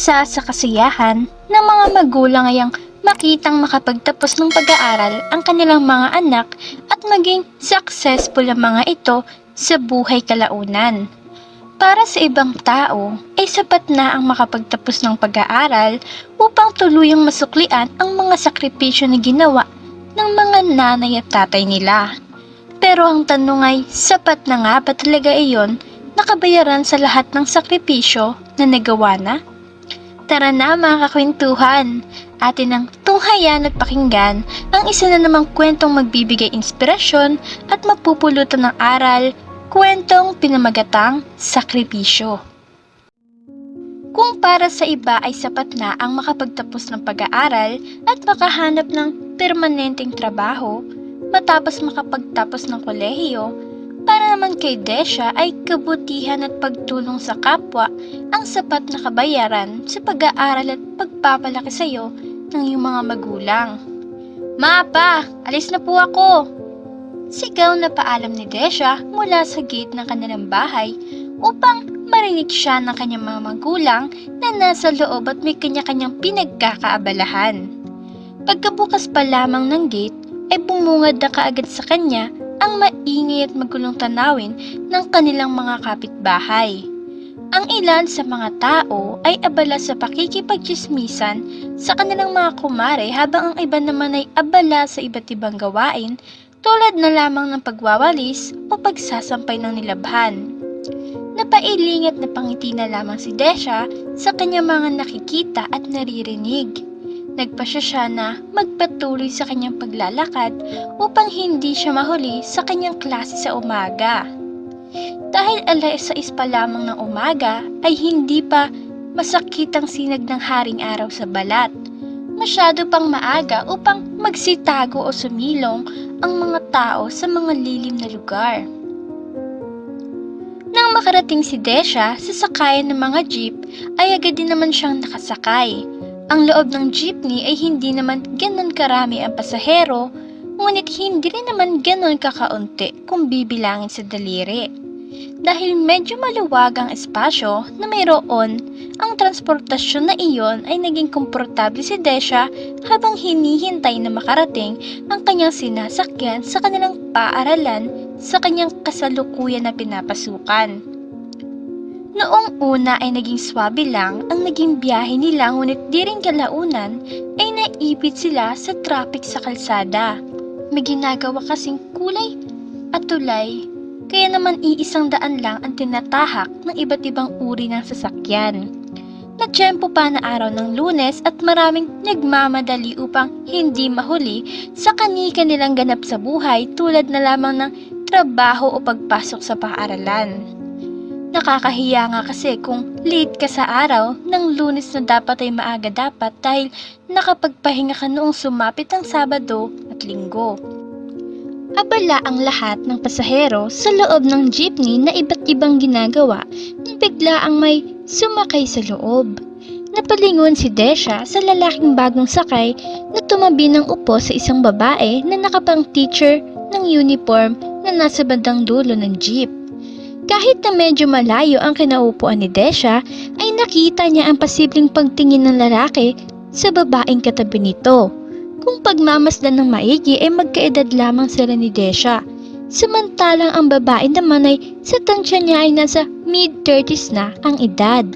Isa sa kasiyahan ng mga magulang ay ang makitang makapagtapos ng pag-aaral ang kanilang mga anak at maging successful ang mga ito sa buhay kalaunan. Para sa ibang tao, ay sapat na ang makapagtapos ng pag-aaral upang tuluyang masuklian ang mga sakripisyo na ginawa ng mga nanay at tatay nila. Pero ang tanong ay, sapat na nga ba talaga iyon nakabayaran sa lahat ng sakripisyo na nagawa na? Tara na mga kakwentuhan, atin ang tunghayan at pakinggan ang isa na namang kwentong magbibigay inspirasyon at mapupulutan ng aral, kwentong pinamagatang sakripisyo. Kung para sa iba ay sapat na ang makapagtapos ng pag-aaral at makahanap ng permanenteng trabaho matapos makapagtapos ng kolehiyo, para naman kay Desha ay kabutihan at pagtulong sa kapwa ang sapat na kabayaran sa pag-aaral at pagpapalaki sa iyo ng iyong mga magulang. Mapa, alis na po ako! Sigaw na paalam ni Desha mula sa gate ng kanilang bahay upang marinig siya ng kanyang mga magulang na nasa loob at may kanya-kanyang pinagkakaabalahan. Pagkabukas pa lamang ng gate ay bumungad na kaagad sa kanya ang maingay at magulong tanawin ng kanilang mga kapitbahay. Ang ilan sa mga tao ay abala sa pakikipagchismisan sa kanilang mga kumare habang ang iba naman ay abala sa iba't ibang gawain tulad na lamang ng pagwawalis o pagsasampay ng nilabhan. Napailing at napangiti na lamang si Desha sa kanyang mga nakikita at naririnig. Nagpasya siya na magpatuloy sa kanyang paglalakad upang hindi siya mahuli sa kanyang klase sa umaga. Dahil alas 6 pa lamang ng umaga ay hindi pa masakit ang sinag ng haring araw sa balat. Masyado pang maaga upang magsitago o sumilong ang mga tao sa mga lilim na lugar. Nang makarating si Desha sa sakayan ng mga jeep ay agad din naman siyang nakasakay. Ang loob ng jeepney ay hindi naman ganon karami ang pasahero, ngunit hindi rin naman ganon kakaunti kung bibilangin sa daliri. Dahil medyo maluwag ang espasyo na mayroon, ang transportasyon na iyon ay naging komportable si Desha habang hinihintay na makarating ang kanyang sinasakyan sa kanilang paaralan sa kanyang kasalukuyan na pinapasukan. Noong una ay naging swabe lang ang naging biyahe nila ngunit di rin kalaunan ay naipit sila sa traffic sa kalsada. May ginagawa kasing kulay at tulay kaya naman iisang daan lang ang tinatahak ng iba't ibang uri ng sasakyan. Nagtiyempo pa na araw ng lunes at maraming nagmamadali upang hindi mahuli sa kanika nilang ganap sa buhay tulad na lamang ng trabaho o pagpasok sa paaralan. Nakakahiya nga kasi kung late ka sa araw ng lunes na dapat ay maaga dapat dahil nakapagpahinga ka noong sumapit ang Sabado at Linggo. Abala ang lahat ng pasahero sa loob ng jeepney na iba't ibang ginagawa nang bigla ang may sumakay sa loob. Napalingon si Desha sa lalaking bagong sakay na tumabi ng upo sa isang babae na nakapang teacher ng uniform na nasa bandang dulo ng jeep. Kahit na medyo malayo ang kinaupuan ni Desha, ay nakita niya ang posibleng pagtingin ng lalaki sa babaeng katabi nito. Kung pagmamasdan ng maigi ay magkaedad lamang sila ni Desha. Samantalang ang babae naman ay sa tansya niya ay nasa mid-30s na ang edad.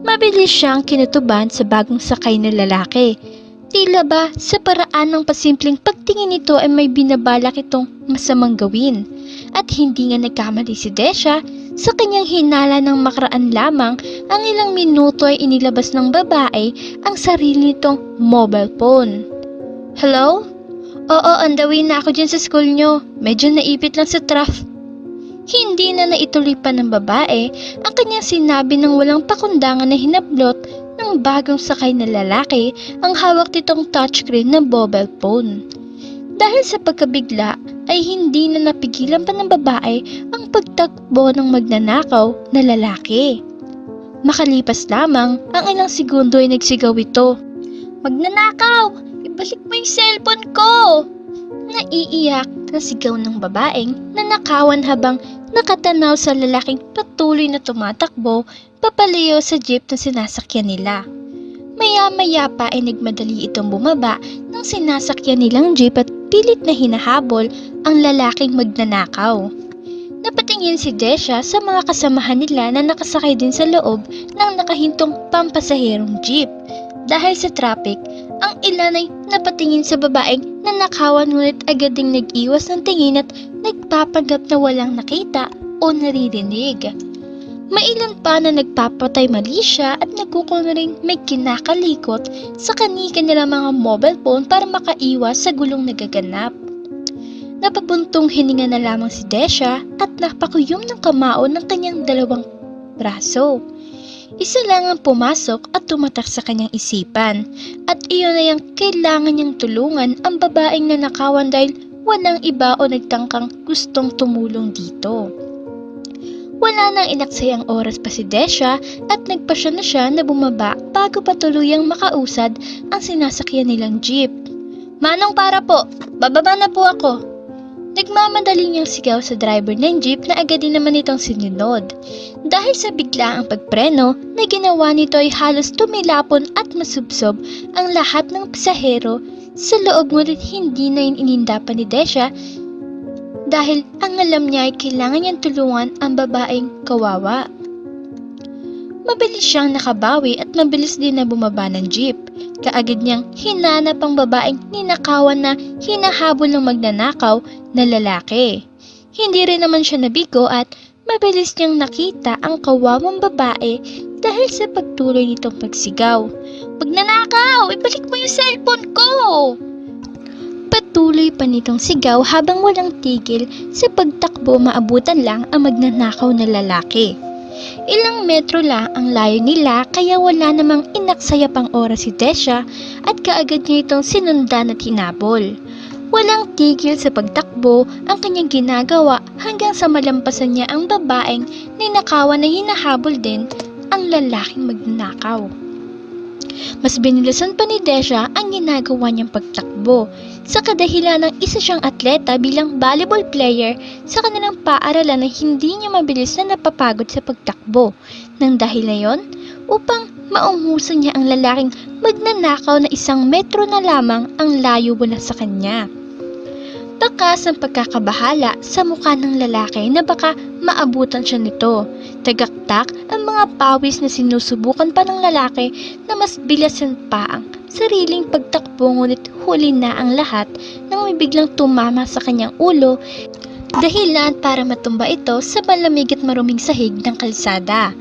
Mabilis siyang kinutuban sa bagong sakay na lalaki. Tila ba sa paraan ng pasimpleng pagtingin nito ay may binabalak itong masamang gawin. At hindi nga nagkamali si Desha sa kanyang hinala ng makaraan lamang ang ilang minuto ay inilabas ng babae ang sarili nitong mobile phone. Hello? Oo, on the way na ako dyan sa school nyo. Medyo naipit lang sa traffic. Hindi na naituloy pa ng babae ang kanyang sinabi ng walang pakundangan na hinablot ng bagong sakay na lalaki ang hawak nitong touchscreen na mobile phone. Dahil sa pagkabigla ay hindi na napigilan pa ng babae ang pagtakbo ng magnanakaw na lalaki. Makalipas lamang ang ilang segundo ay nagsigaw ito. Magnanakaw! Ibalik mo yung cellphone ko! Naiiyak na sigaw ng babaeng nanakawan habang nakatanaw sa lalaking patuloy na tumatakbo papalayo sa jeep na sinasakyan nila. Maya-maya pa ay nagmadali itong bumaba ng sinasakyan nilang jeep at pilit na hinahabol ang lalaking magnanakaw. Napatingin si Desha sa mga kasamahan nila na nakasakay din sa loob ng nakahintong pampasaherong jeep. Dahil sa traffic, ang ilan ay napatingin sa babaeng na nakawan ngunit agad ding nag-iwas ng tingin at nagpapanggap na walang nakita o naririnig. Mailan pa na nagpapatay mali siya at nagkukunring may kinakalikot sa kanika nila mga mobile phone para makaiwas sa gulong nagaganap. Napabuntong hininga na lamang si Desha at napakuyom ng kamao ng kanyang dalawang braso. Isa lang ang pumasok at tumatak sa kanyang isipan at iyon na yung kailangan niyang tulungan ang babaeng nanakawan dahil walang iba o nagtangkang gustong tumulong dito. Wala nang inaksayang oras pa si Desha at nagpasya na siya na bumaba bago pa tuluyang makausad ang sinasakyan nilang jeep. Manong para po, bababa na po ako. Nagmamadali niyang sigaw sa driver ng jeep na agad din naman itong sinunod. Dahil sa bigla ang pagpreno na ginawa nito ay halos tumilapon at masubsob ang lahat ng pasahero sa loob ngunit hindi na ininda ni Desha dahil ang alam niya ay kailangan niyang tulungan ang babaeng kawawa. Mabilis siyang nakabawi at mabilis din na bumaba ng jeep. Kaagad niyang hinanap ang babaeng ninakawan na hinahabol ng magnanakaw na lalaki. Hindi rin naman siya nabigo at mabilis niyang nakita ang kawawang babae dahil sa pagtuloy nitong pagsigaw. Magnanakaw! Ibalik mo yung cellphone ko! Patuloy pa nitong sigaw habang walang tigil sa pagtakbo maabutan lang ang magnanakaw na lalaki. Ilang metro lang ang layo nila kaya wala namang inaksaya pang oras si Desha at kaagad niya itong sinundan at hinabol. Walang tigil sa pagtakbo ang kanyang ginagawa hanggang sa malampasan niya ang babaeng ninakawan na hinahabol din ang lalaking magnanakaw. Mas binilasan pa ni Desha ang ginagawa niyang pagtakbo sa kadahilan ng isa siyang atleta bilang volleyball player sa kanilang paaralan na hindi niya mabilis na napapagod sa pagtakbo. Nang dahil na yon, upang maunghusan niya ang lalaking magnanakaw na isang metro na lamang ang layo mula sa kanya. Takas ang pagkakabahala sa mukha ng lalaki na baka maabutan siya nito. Tagaktak ang mga pawis na sinusubukan pa ng lalaki na mas bilasan pa ang sariling pagtakbo ngunit huli na ang lahat nang may biglang tumama sa kanyang ulo dahilan para matumba ito sa malamig at maruming sahig ng kalsada.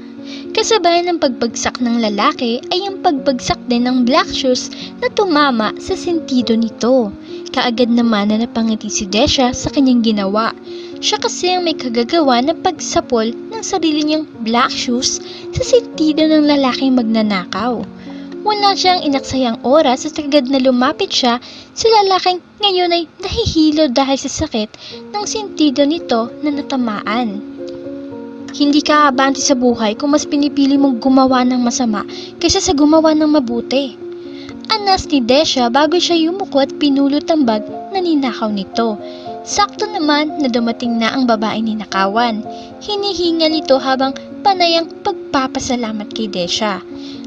Kasabay ng pagbagsak ng lalaki ay ang pagbagsak din ng black shoes na tumama sa sentido nito. Kaagad naman na napangiti si Desha sa kanyang ginawa. Siya kasi ang may kagagawa na pagsapol ng sarili niyang black shoes sa sentido ng lalaking magnanakaw. Wala siyang inaksayang oras at agad na lumapit siya sa lalaking ngayon ay nahihilo dahil sa sakit ng sentido nito na natamaan. Hindi ka abanti sa buhay kung mas pinipili mong gumawa ng masama kaysa sa gumawa ng mabuti. Anas ni Desha bago siya yumuko at pinulot ang bag na ninakaw nito. Sakto naman na dumating na ang babae ni Nakawan. Hinihingal ito habang panayang pagpapasalamat kay Desha.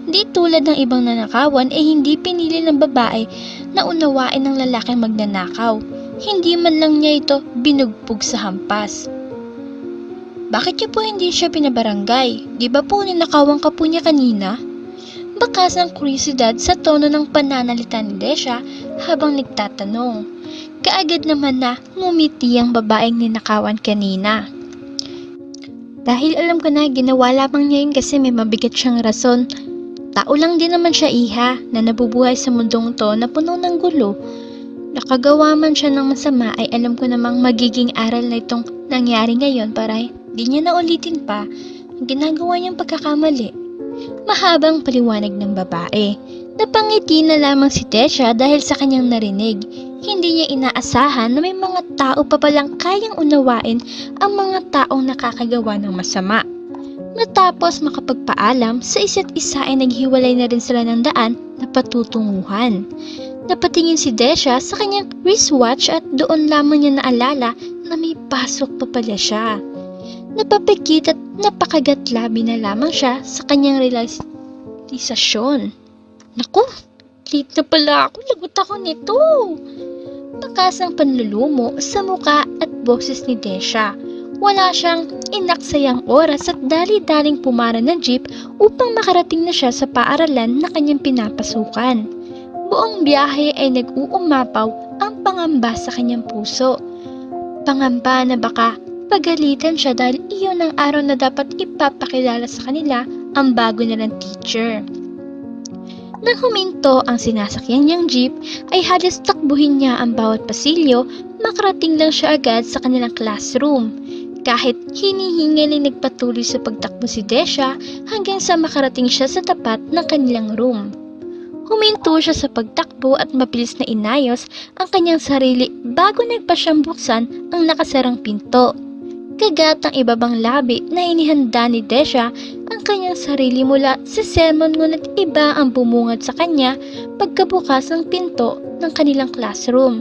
Di tulad ng ibang nanakawan ay hindi pinili ng babae na unawain ng lalaking magnanakaw. Hindi man lang niya ito binugbog sa hampas. Bakit niyo po hindi siya pinabarangay? Di ba po ninakawan ka po niya kanina? Bakas ng kurisidad sa tono ng pananalita ni Desha habang nagtatanong. Kaagad naman na ngumiti ang babaeng ninakawan kanina. Dahil alam ko na ginawa lamang niya yun kasi may mabigat siyang rason. Tao lang din naman siya iha na nabubuhay sa mundong to na puno ng gulo. Nakagawa man siya ng masama ay alam ko namang magiging aral na itong nangyari ngayon para di niya na ulitin pa ang ginagawa niyang pagkakamali. Mahabang paliwanag ng babae. Napangiti na lamang si Tesha dahil sa kanyang narinig. Hindi niya inaasahan na may mga tao pa palang kayang unawain ang mga taong nakakagawa ng masama. Matapos makapagpaalam, sa isa't isa ay naghiwalay na rin sila ng daan na patutunguhan. Napatingin si Desha sa kanyang wristwatch at doon lamang niya naalala na may pasok pa pala siya. Napapikit at napakagatlabi na lamang siya sa kanyang realisasyon. Naku, late na pala ako. Lagot ako nito. Nakasang panlulumo sa muka at boses ni Desha. Wala siyang inaksayang oras at dali-daling pumara ng jeep upang makarating na siya sa paaralan na kanyang pinapasukan. Buong biyahe ay nag-uumapaw ang pangamba sa kanyang puso. Pangamba na baka pagalitan siya dahil iyon ang araw na dapat ipapakilala sa kanila ang bago nilang teacher. Nang huminto ang sinasakyan niyang jeep, ay halos takbuhin niya ang bawat pasilyo, makarating lang siya agad sa kanilang classroom. Kahit hinihingal ay nagpatuloy sa pagtakbo si Desha hanggang sa makarating siya sa tapat ng kanilang room. Huminto siya sa pagtakbo at mabilis na inayos ang kanyang sarili bago nagpa buksan ang nakasarang pinto. Kagat ang ibabang labi na inihanda ni Desha ang kanyang sarili mula sa sermon ngunit iba ang bumungad sa kanya pagkabukas ng pinto ng kanilang classroom.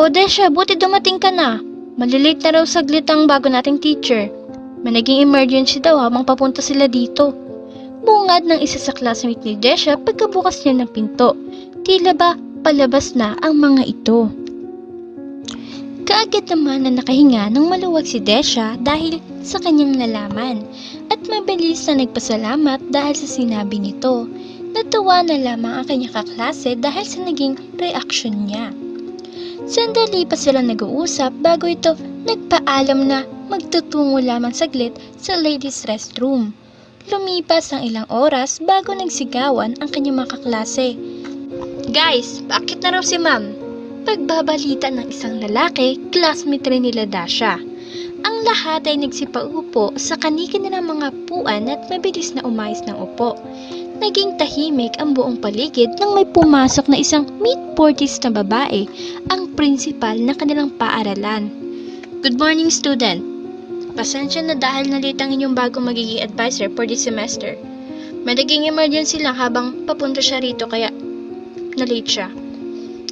O Desha, buti dumating ka na. Malilate na raw saglit ang bago nating teacher. May naging emergency daw habang papunta sila dito. Bungad ng isa sa classmate ni Desha pagkabukas niya ng pinto. Tila ba palabas na ang mga ito. Kaagad naman na nakahinga ng maluwag si Desha dahil sa kanyang nalaman at mabilis na nagpasalamat dahil sa sinabi nito. Natuwa na lamang ang kanyang kaklase dahil sa naging reaksyon niya. Sandali pa sila nag-uusap bago ito nagpaalam na magtutungo lamang saglit sa ladies restroom. Lumipas ang ilang oras bago nagsigawan ang kanyang mga kaklase. Guys, bakit na raw si ma'am? Pagbabalita ng isang lalaki, classmate rin nila Dasha. Ang lahat ay nagsipaupo sa kanilang mga puan at mabilis na umayos ng upo. Naging tahimik ang buong paligid nang may pumasok na isang mid-40s na babae, ang principal ng kanilang paaralan. Good morning, student. Pasensya na dahil nalita ang inyong bagong magiging advisor for this semester. May naging emergency lang habang papunta siya rito kaya nalate siya.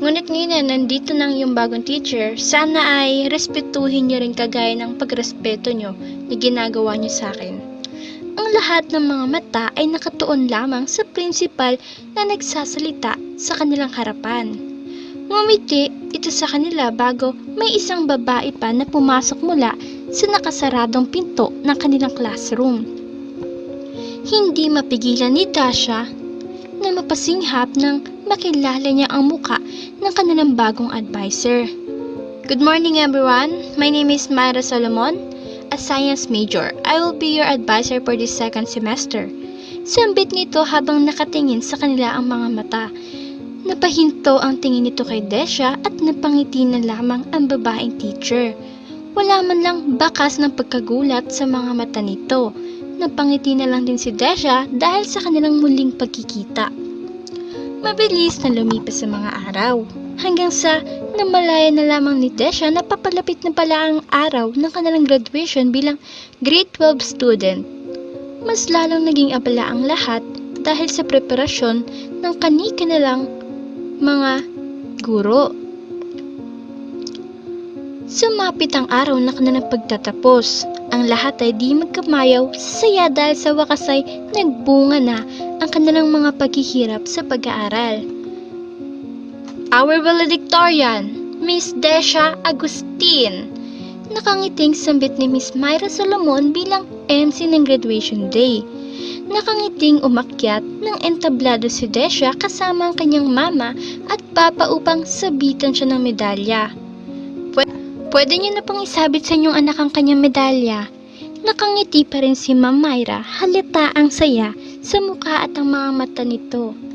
Ngunit ngayon na nandito na ang iyong bagong teacher, sana ay respetuhin niyo rin kagaya ng pagrespeto niyo na ginagawa niyo sa akin. Ang lahat ng mga mata ay nakatuon lamang sa principal na nagsasalita sa kanilang harapan. Ngumiti ito sa kanila bago may isang babae pa na pumasok mula sa nakasaradong pinto ng kanilang classroom. Hindi mapigilan ni Dasha na mapasinghap nang makilala niya ang muka ng kanilang bagong advisor. Good morning everyone. My name is Myra Solomon, a science major. I will be your advisor for this second semester. Sambit nito habang nakatingin sa kanila ang mga mata. Napahinto ang tingin nito kay Desha at napangiti na lamang ang babaeng teacher. Wala man lang bakas ng pagkagulat sa mga mata nito. Napangiti na lang din si Desha dahil sa kanilang muling pagkikita. Mabilis na lumipas sa mga araw hanggang sa namalaya na lamang ni Desha na papalapit na pala ang araw ng kanilang graduation bilang grade 12 student. Mas lalong naging abala ang lahat dahil sa preparasyon ng kanika na lang mga guro. Sumapit ang araw na kanilang pagtatapos. Ang lahat ay di magkamayaw, saya dahil sa wakas ay nagbunga na ang kanilang mga paghihirap sa pag-aaral. Our valedictorian, Miss Desha Agustin. Nakangiting sambit ni Miss Myra Solomon bilang MC ng graduation day. Nakangiting umakyat ng entablado si Desha kasama ang kanyang mama at papa upang sabitan siya ng medalya. Pwe- Pwede niyo na pang isabit sa inyong anak ang kanyang medalya. Nakangiti pa rin si Ma'am Myra, halata ang saya sa mukha at ang mga mata nito.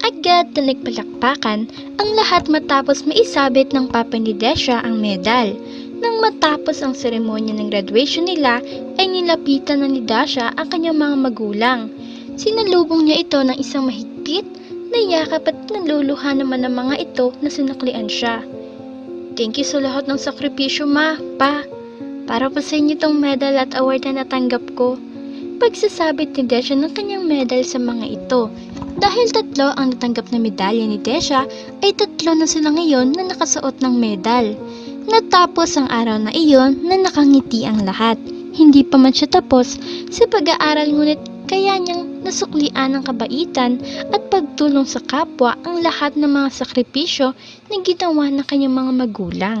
Agad na nagpalakpakan ang lahat matapos maisabit ng papa ni Desha ang medal. Nang matapos ang seremonya ng graduation nila, ay nilapitan na ni Dasha ang kanyang mga magulang. Sinalubong niya ito ng isang mahigpit na yakap at naluluha naman ng mga ito na sinaklian siya. Thank you sa lahat ng sakripisyo, ma, pa. Para po sa inyo tong medal at award na natanggap ko. Pagsasabit ni Desha ng kanyang medal sa mga ito. Dahil tatlo ang natanggap na medalya ni Tesha, ay tatlo na sila ngayon na nakasuot ng medal. Natapos ang araw na iyon na nakangiti ang lahat. Hindi pa man siya tapos sa pag-aaral ngunit kaya niyang nasuklian ng kabaitan at pagtulong sa kapwa ang lahat ng mga sakripisyo na ginawa ng kanyang mga magulang.